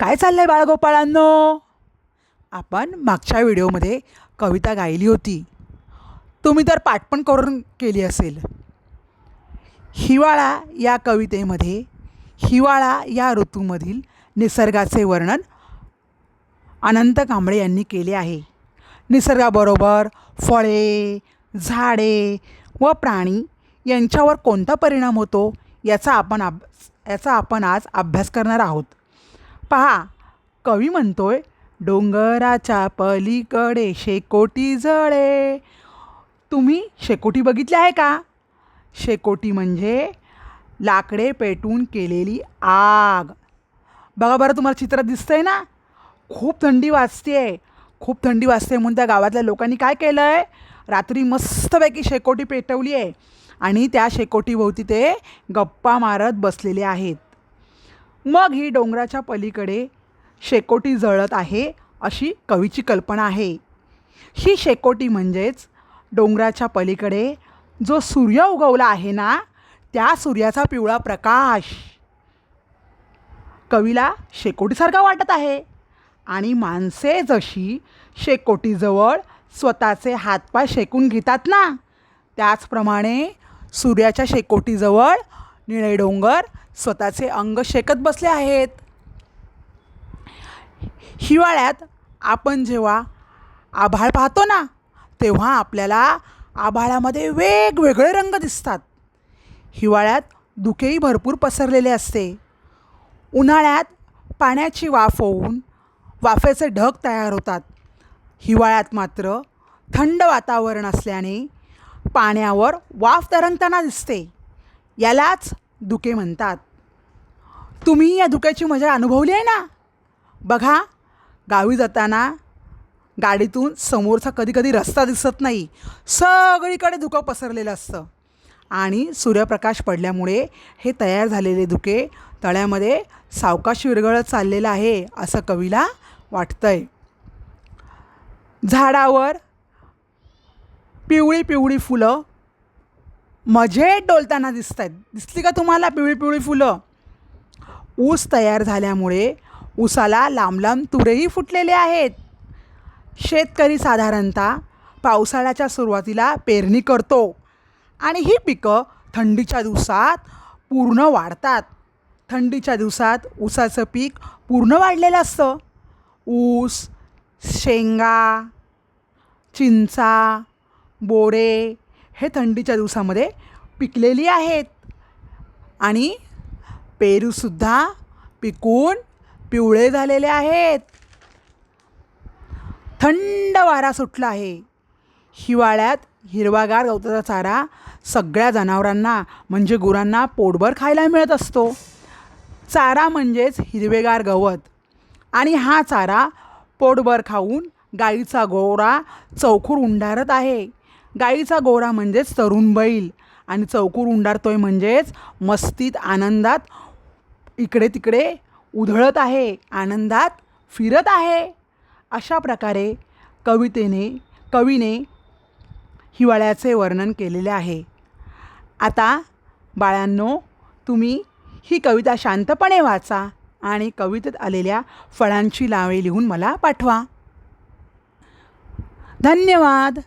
काय चाललं आहे बाळगोपाळांनो? आपण मागच्या व्हिडिओमध्ये कविता गायली होती. तुम्ही तर पाठपण करून केली असेल. हिवाळा या कवितेमध्ये हिवाळा या ऋतूमधील निसर्गाचे वर्णन अनंत कांबळे यांनी केले आहे. निसर्गाबरोबर फळे झाडे व प्राणी यांच्यावर कोणता परिणाम होतो याचा आपण अब याचा आपण आज अभ्यास करणार आहोत. पहा कवी म्हणतोय डोंगराच्या पलीकडे शेकोटी जळे. तुम्ही शेकोटी बघितली आहे का? शेकोटी म्हणजे लाकडे पेटून केलेली आग. बघा बरं तुम्हाला चित्रात आहे ना? खूप थंडी वाजते आहे खूप थंडी वाजते म्हणून त्या गावातल्या लोकांनी काय केलं आहे रात्री मस्तपैकी शेकोटी पेटवली आहे आणि त्या शेकोटीभोवती ते गप्पा मारत बसलेले आहेत. मग ही डोंगराच्या पलीकडे शेकोटी जळत आहे अशी कवीची कल्पना आहे. ही शेकोटी म्हणजेच डोंगराच्या पलीकडे जो सूर्य उगवला आहे ना त्या सूर्याचा पिवळा प्रकाश. कवीला शेकोटीसारखा वाटत आहे आणि माणसे जशी शेकोटीजवळ स्वतःचे हातपाय शेकून घेतात ना त्याचप्रमाणे सूर्याच्या शेकोटीजवळ निळे डोंगर स्वतःचे अंग शेकत बसले आहेत. हिवाळ्यात आपण जेव्हा आभाळ पाहतो ना तेव्हा आपल्याला आभाळामध्ये वेगवेगळे रंग दिसतात. हिवाळ्यात धुकेही भरपूर पसरलेले असते. उन्हाळ्यात पाण्याची वाफ होऊन वाफेचे ढग तयार होतात. हिवाळ्यात मात्र थंड वातावरण असल्याने पाण्यावर वाफ तरंगताना दिसते. यालाच धुके म्हणतात. तुम्ही या धुक्याची मजा अनुभवली आहे ना? बघा गावी जाताना गाडीतून समोरचा कधी कधी रस्ता दिसत नाही. सगळीकडे धुकं पसरलेलं असतं. आणि सूर्यप्रकाश पडल्यामुळे हे तयार झालेले धुके तळ्यामध्ये सावकाश विरघळत चाललेलं आहे असं कवीला वाटतं आहे झाडावर पिवळी पिवळी फुलं मजेत डोलताना दिसत आहेत दिसली का तुम्हाला पिवळी पिवळी फुलं? ऊस तयार झाल्यामुळे ऊसाला लांब लांब तुरेही फुटलेले आहेत. शेतकरी साधारणतः पावसाळ्याच्या सुरुवातीला पेरणी करतो आणि ही पिकं थंडीच्या दिवसात पूर्ण वाढतात. थंडीच्या दिवसात ऊसाचं पीक पूर्ण वाढलेलं असतं. ऊस शेंगा चिंचा बोरे हे थंडीच्या दिवसामध्ये पिकलेली आहेत. आणि पेरूसुद्धा पिकून पिवळे झालेले आहेत. थंड वारा सुटला आहे. हिवाळ्यात हिरवागार गवताचा चारा सगळ्या जनावरांना म्हणजे गुरांना पोटभर खायला मिळत असतो. चारा म्हणजेच हिरवेगार गवत. आणि हा चारा पोटभर खाऊन गाईचा गोरा चौखूर उंडारत आहे. गाईचा गोरा म्हणजेच तरुण बैल. आणि चौकूर उंडारतोय म्हणजेच मस्तीत आनंदात इकडे तिकडे उधळत आहे आनंदात फिरत आहे. अशा प्रकारे कवितेने कवीने हिवाळ्याचे वर्णन केलेले आहे. आता बाळांनो तुम्ही ही कविता शांतपणे वाचा आणि कवितेत आलेल्या फळांची नावे लिहून मला पाठवा. धन्यवाद.